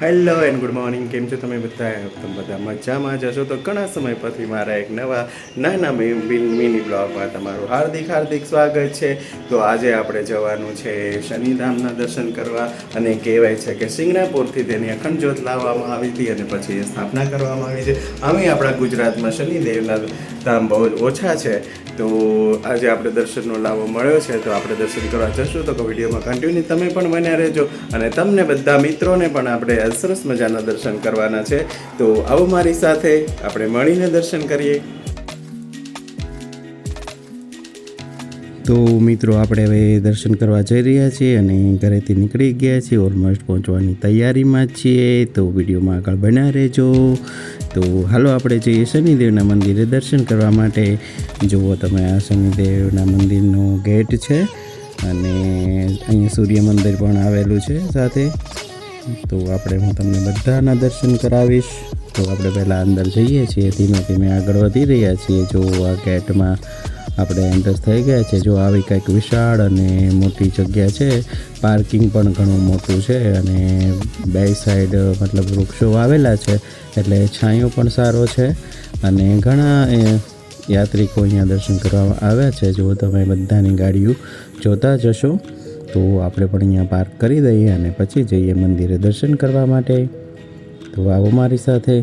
Hello and good morning કેમ છો તમે બધા? તમે બધા મજામાં જશો તો ઘણા સમય પછી મારા એક નવા, નાના મિની બ્લોગમાં તમારું હાર્દિક હાર્દિક સ્વાગત છે. તો આજે આપણે જવાનું છે શનિધામના દર્શન કરવા અને કહેવાય છે કે સિંગણાપુરથી તેની અખંડ જ્યોત લાવવામાં આવી હતી અને પછી સ્થાપના કરવામાં આવી છે. અમે આપણા ગુજરાતમાં શનિદેવના ધામ બહુ જ ઓછા છે, તો આજે આપણે દર્શનનો લાવો મળ્યો છે, તો આપણે દર્શન કરવા જશું, તો વિડીયોમાં કન્ટિન્યુ તમે પણ બન્યા રહેજો, અને તમને બધા મિત્રોને પણ આપણે સરસ મજાના દર્શન કરવાના છે, તો આવો મારી સાથે, આપણે મળીને દર્શન કરીએ. તો મિત્રો, આપણે હવે દર્શન કરવા જઈ રહ્યા છીએ અને ઘરેથી નીકળી ગયા છીએ ઓલમોસ્ટ પહોંચવાની તૈયારીમાં છીએ, તો વિડીયોમાં આગળ બન્યા રહેજો. તો હાલો આપણે જઈએ શનિદેવના મંદિરે દર્શન કરવા માટે. જુઓ તમે, આ શનિદેવના મંદિરનો ગેટ છે અને અહીંયા સૂર્ય મંદિર પણ આવેલું છે સાથે. તો આપણે હું તમને બધાના દર્શન કરાવીશ. તો આપણે પહેલાં અંદર જઈએ છીએ, ધીમે ધીમે આગળ વધી રહ્યા છીએ. જો આ ગેટમાં આપણે એન્ટર થઈ ગયા છે, જો આવી કંઈક વિશાળ અને મોટી જગ્યા છે, પાર્કિંગ પણ ઘણું મોટું છે અને બે સાઈડ, મતલબ વૃક્ષો આવેલા છે, એટલે છાંયો પણ સારો છે અને ઘણા યાત્રિકો અહીંયા દર્શન કરવા આવ્યા છે. જો તમે બધાની ગાડીઓ જોતા જશો તો આપણે પણ અહીંયા પાર્ક કરી દઈએ અને પછી જઈએ મંદિરે દર્શન કરવા માટે. તો આવો મારી સાથે.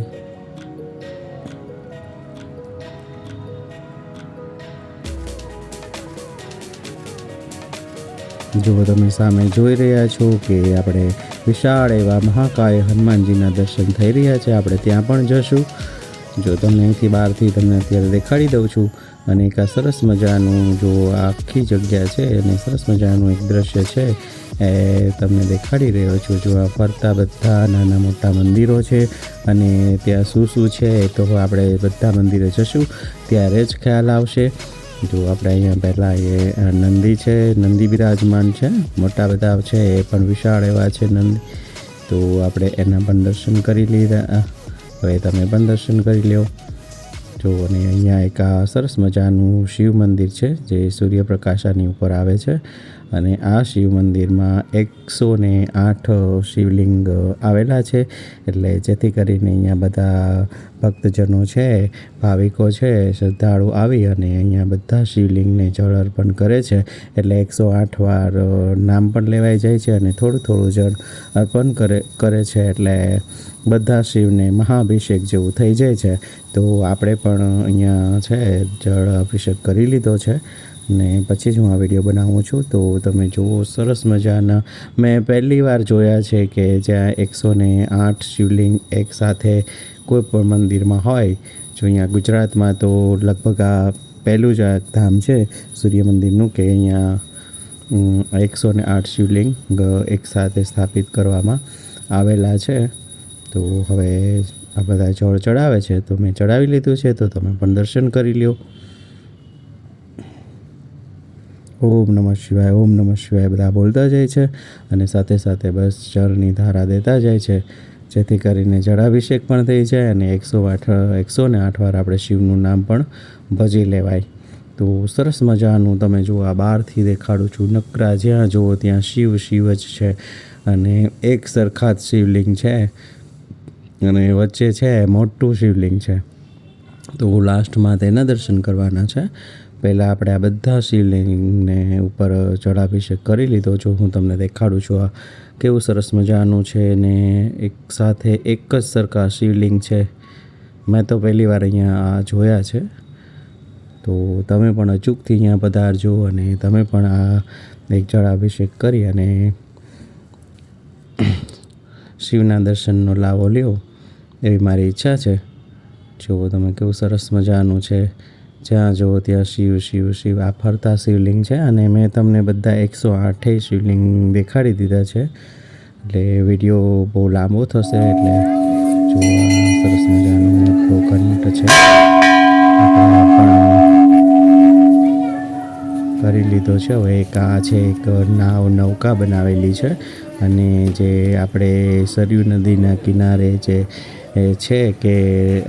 જો તમે સામે જોઈ રહ્યા છો કે આપણે વિશાળ એવા મહાકાય હનુમાનજીના દર્શન થઈ રહ્યા છે, આપણે ત્યાં પણ જશું. જો તમને અહીંથી બહારથી તમને અત્યારે દેખાડી દઉં છું, અને એક આ સરસ મજાનું જો આખી જગ્યા છે, અને સરસ મજાનું એક દ્રશ્ય છે, એ તમને દેખાડી રહ્યો છું. જો આ ફરતા બધા નાના મોટા મંદિરો છે, અને ત્યાં શું શું છે તો આપણે બધા મંદિરે જશું. ત્યારે જ ખ્યાલ આવશે. જો આપણે અહીંયા પહેલાં એ નંદી છે, નંદી બિરાજમાન છે, મોટા બધા છે, એ પણ વિશાળ એવા છે નંદી. તો આપણે એના પણ દર્શન કરી લીધા. હવે તમે પણ દર્શન કરી લ્યો. જો, અને અહીંયા એક આ સરસ મજાનું શિવ મંદિર છે, જે સૂર્યપ્રકાશાની ઉપર આવે છે. અને આ શિવ મંદિરમાં એકસો ને આઠ શિવલિંગ આવેલા છે, એટલે જેથી કરીને અહીંયા બધા ભક્તજનો છે, ભાવિકો છે, શ્રદ્ધાળુ આવી અને અહીંયા બધા શિવલિંગને જળ અર્પણ કરે છે. એટલે એકસો આઠ વાર નામ પણ લેવાઈ જાય છે અને થોડું થોડું જળ અર્પણ કરે કરે છે. એટલે બધા શિવને મહાઅભિષેક જેવું થઈ જાય છે. તો આપણે પણ અહીંયા છે, જળ અભિષેક કરી લીધો છે ને પછી જ હું આ વીડિયો બનાવું છું. તો તમે જુઓ, સરસ મજાના. મેં પહેલી વાર જોયા છે કે જ્યાં એકસો ને આઠ શિવલિંગ એક સાથે કોઈ પણ મંદિરમાં હોય, જો અહીંયા ગુજરાતમાં તો લગભગ આ પહેલું જ આ ધામ છે સૂર્ય મંદિરનું કે અહીંયા એકસો ને આઠ શિવલિંગ એક એકસાથે સ્થાપિત કરવામાં આવેલા છે. તો હવે આ બધા જળ ચડાવે છે તો મેં ચડાવી લીધું છે તો તમે પણ દર્શન કરી લ્યો. ઓમ નમઃ શિવાય, ઓમ નમઃ શિવાય બધા બોલતા જાય છે અને સાથે સાથે બસ જળની ધારા દેતા જાય છે. જેથી કરીને જળાભિષેક પણ થઈ જાય અને એકસો આઠ, એકસો ને આઠ વાર આપણે શિવનું નામ પણ ભજી લેવાય. તો સરસ મજાનું તમે જુઓ, આ બહારથી દેખાડું છું. નકરા જ્યાં જુઓ ત્યાં શિવ શિવ જ છે અને એક સરખા જ શિવલિંગ છે. અને વચ્ચે છે, મોટું શિવલિંગ છે. તો લાસ્ટમાં તેના દર્શન કરવાના છે. પહેલાં આપણે આ બધા શિવલિંગને ઉપર જળાભિષેક કરી લીધો. જો હું તમને દેખાડું છું આ કેવું સરસ મજાનું છે ને એક સાથે એક જ સરખા શિવલિંગ છે. મેં તો પહેલી વાર અહીંયા આ જોયા છે. તો તમે પણ અચૂકથી અહીંયા પધારજો અને તમે પણ આ એક જળાભિષેક કરી અને શિવના દર્શનનો લાવો લ્યો. એવી મારી ઈચ્છા છે. જુઓ તમે કેવું સરસ મજાનું છે. જ્યાં જુઓ ત્યાં શિવ શિવ શિવ. આ ફરતા શિવલિંગ છે અને મેં તમને બધા એકસો આઠેય શિવલિંગ દેખાડી દીધા છે. એટલે વીડિયો બહુ લાંબો થશે એટલે જુઓ સરસ મજાનું મોટો છે. કરી લીધો છે. હવે એક આ છે, એક નાવ નૌકા બનાવેલી છે. અને જે આપણે સરયુ નદીના કિનારે જે એ છે કે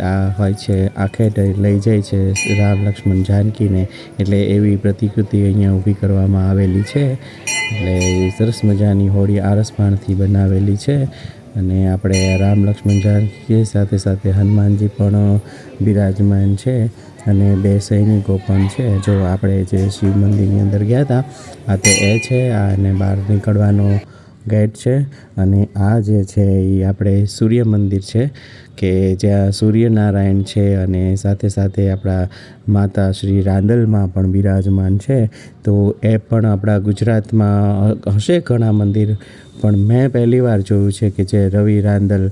આ હોય છે આખેટ લઈ જાય છે રામ લક્ષ્મણ જાનકીને. એટલે એવી પ્રતિકૃતિ અહીંયા ઊભી કરવામાં આવેલી છે. એટલે સરસ મજાની હોળી આરસપાણથી બનાવેલી છે. અને આપણે રામ લક્ષ્મણ જાનકી સાથે સાથે હનુમાનજી પણ બિરાજમાન છે અને બે સૈનિકો પણ છે. જો આપણે જે શિવ મંદિરની અંદર ગયા હતા આ તો એ છે, આ અને બહાર નીકળવાનો ગેટ છે અને આ જે છે એ આપણે સૂર્ય મંદિર છે કે જ્યાં સૂર્યનારાયણ છે અને સાથે સાથે આપણા માતા શ્રી રાંદલમાં પણ બિરાજમાન છે. તો એ પણ આપણા ગુજરાતમાં હશે ઘણા મંદિર, પણ મેં પહેલી વાર જોયું છે કે જે રવિ રાંદલ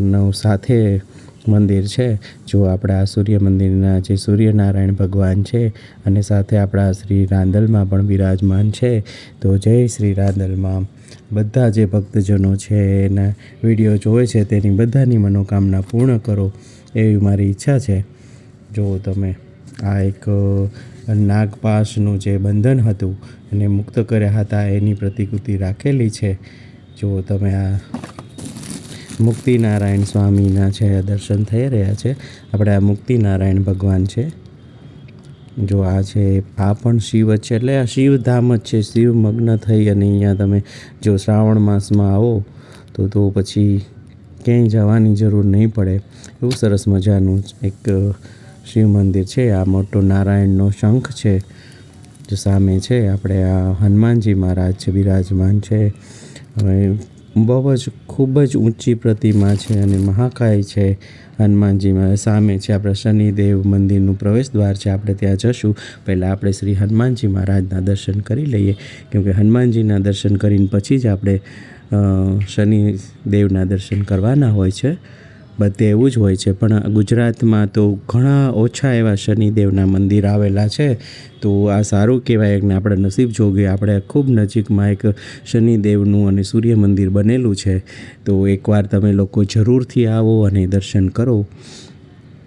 નો સાથે મંદિર છે. જો આપણા સૂર્ય મંદિરના જે સૂર્યનારાયણ ભગવાન છે અને સાથે આપણા શ્રી રાંદલમાં પણ બિરાજમાન છે, તો જય શ્રી રાંદલમાં. બધા જે ભક્તજનો છે, એના વીડિયો જોવે છે, તેની બધાની મનોકામના પૂર્ણ કરો એવી મારી ઈચ્છા છે. જો તમે આ એક નાગપાસનું જે બંધન હતું એને મુક્ત કર્યા હતા એની પ્રતિકૃતિ રાખેલી છે, જો તમે આ મુક્તિનારાયણ સ્વામીના છે દર્શન થઈ રહ્યા છે, આપણે આ મુક્તિનારાયણ ભગવાન છે. જો આ છે, આ પણ શિવ જ છે, એટલે આ શિવધામ જ છે, શિવ મગ્ન થઈ અને અહીંયા તમે જો શ્રાવણ માસમાં આવો, તો તો પછી ક્યાંય જવાની જરૂર નહીં પડે. એવું સરસ મજાનું એક શિવ મંદિર છે, આ મોટો નારાયણનો શંખ છે, જે સામે છે. આપણે આ હનુમાનજી મહારાજ છે, બિરાજમાન છે. હવે બહુ જ ખૂબ જ ઊંચી પ્રતિમા છે અને મહાકાય છે. હનુમાનજીમાં સામે છે આપણે શનિદેવ મંદિરનું પ્રવેશ દ્વાર છે. આપણે ત્યાં જશું. પહેલાં આપણે શ્રી હનુમાનજી મહારાજના દર્શન કરી લઈએ. કેમકે હનુમાનજીના દર્શન કરીને પછી જ આપણે શનિદેવના દર્શન કરવાના હોય છે. બધે એવું જ હોય છે. પણ ગુજરાતમાં તો ઘણા ઓછા એવા શનિદેવના મંદિર આવેલા છે. તો આ સારું કહેવાય કે આપણે નસીબ જોગે આપણે ખૂબ નજીકમાં એક શનિદેવનું અને સૂર્ય મંદિર બનેલું છે. તો એકવાર તમે લોકો જરૂરથી આવો અને દર્શન કરો.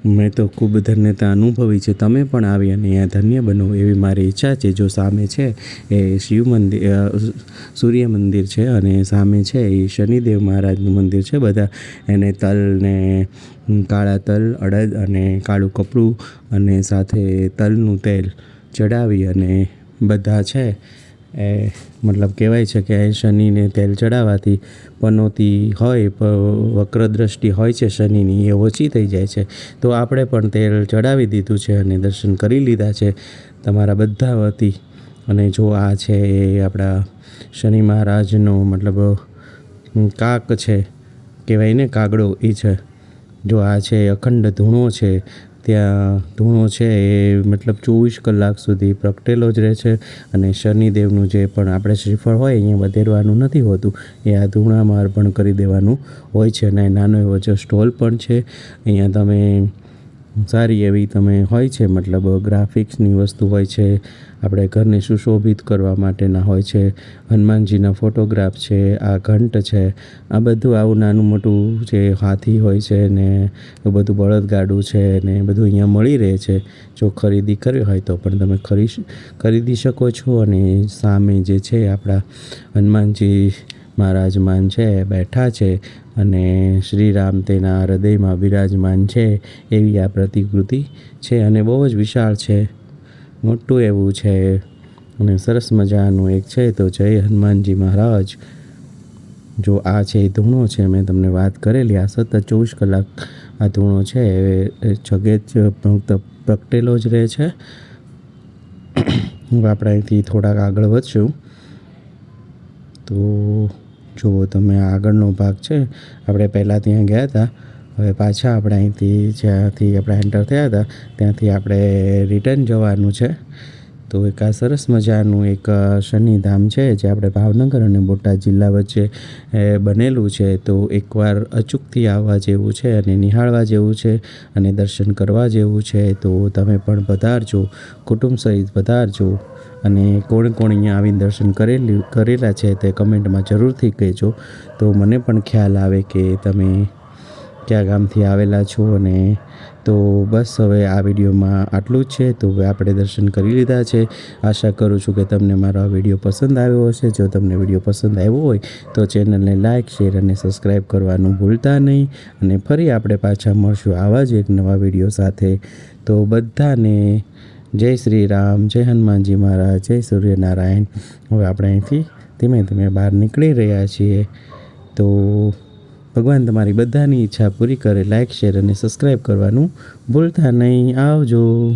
મેં તો ખૂબ ધન્યતા અનુભવી છે. તમે પણ આવી અને અહીંયા ધન્ય બનો એવી મારી ઈચ્છા છે. જો સામે છે એ શિવ મંદિર સૂર્ય મંદિર છે અને સામે છે એ શનિદેવ મહારાજનું મંદિર છે બધા. એને તલ ને કાળા તલ, અડદ અને કાળું કપડું અને સાથે તલનું તેલ ચડાવી અને બધા છે એ મતલબ કહેવાય છે કે શનિને તેલ ચડાવવાથી પનોતી હોય વક્ર દ્રષ્ટિ હોય છે શનિની, એ ઓછી થઈ જાય છે. તો આપણે પણ તેલ ચડાવી દીધું છે અને દર્શન કરી લીધા છે તમારા બધા વતી. અને જો આ છે એ આપણા શનિ મહારાજનો મતલબ કાક છે, કહેવાય ને કાગડો, એ છે. જો આ છે અખંડ ધૂણો છે ત્યાં ધૂણો છે એ મતલબ ચોવીસ કલાક સુધી પ્રગટેલો જ રહે છે અને શનિદેવનું જે પણ આપણે શ્રીફળ હોય અહીંયા વધેરવાનું નથી હોતું, એ આ ધૂણામાં અર્પણ કરી દેવાનું હોય છે અને નાનો એવો જે સ્ટોલ પણ છે, અહીંયા તમે સારી એવી તમે હોય છે, મતલબ ગ્રાફિક્સની વસ્તુ હોય છે, આપણે ઘરને સુશોભિત કરવા માટેના હોય છે, હનુમાનજીના ફોટોગ્રાફ છે, આ ઘંટ છે, આ બધું આવું નાનું મોટું જે હાથી હોય છે ને એ બધું બળદગાડું છે ને એ બધું અહીંયા મળી રહે છે. જો ખરીદી કરવી હોય તો પણ તમે ખરી ખરીદી શકો છો અને સામે જે છે આપણા હનુમાનજી મહારાજમાન છે બેઠા છે અને શ્રીરામ તેના હૃદયમાં બિરાજમાન છે એવી આ પ્રતિકૃતિ છે અને બહુ જ વિશાળ છે. મોટું એવું છે અને સરસ મજાનું એક છે તો જય હનુમાનજી મહારાજ. જો આ છે એ ધૂણો છે, મેં તમને વાત કરેલી, આ સતત ચોવીસ કલાક આ ધૂણો છે એ જગે જ પ્રગટેલો જ રહે છે. હું આપણે અહીંથી થોડાક આગળ વધશું. તો જુઓ તમે આગળનો ભાગ છે. આપણે પહેલાં ત્યાં ગયા હતા. હવે પાછા આપણે અહીંથી જ્યાંથી આપણે એન્ટર થયા હતા, ત્યાંથી આપણે રિટર્ન જવાનું છે. તો એક આ સરસ મજાનું એક શનિધામ છે, જે આપણે ભાવનગર અને બોટાદ જિલ્લા વચ્ચે બનેલું છે. તો એકવાર અચૂકથી આવવા જેવું છે અને નિહાળવા જેવું છે અને દર્શન કરવા જેવું છે, તો તમે પણ પધારજો. કુટુંબ સહિત પધારજો. અને કોણ કોણ અહીંયા આવીને દર્શન કરેલી કરેલા છે તે કમેન્ટમાં જરૂરથી કહેજો. તો મને પણ ખ્યાલ આવે કે તમે કયા ગામથી આવેલા છો અને તો બસ હવે આ વિડીયોમાં આટલું જ છે. તો હવે આપણે દર્શન કરી લીધા છે. આશા કરું છું કે તમને મારો આ વીડિયો પસંદ આવ્યો હશે. જો તમને વીડિયો પસંદ આવ્યો હોય તો ચેનલને લાઇક શેર અને સબસ્ક્રાઈબ કરવાનું ભૂલતા નહીં. અને ફરી આપણે પાછા મળશું આવા જ એક નવા વીડિયો સાથે. તો બધાને જય શ્રી રામ, જય હનુમાનજી મહારાજ, જય સૂર્યનારાયણ. હવે આપણે અહીંથી ધીમે ધીમે બહાર નીકળી રહ્યા છીએ. તો ભગવાન તમારી બધાની ઈચ્છા પૂરી કરે લાઇક શેર અને સબસ્ક્રાઈબ કરવાનું ભૂલતા નહીં. આવજો.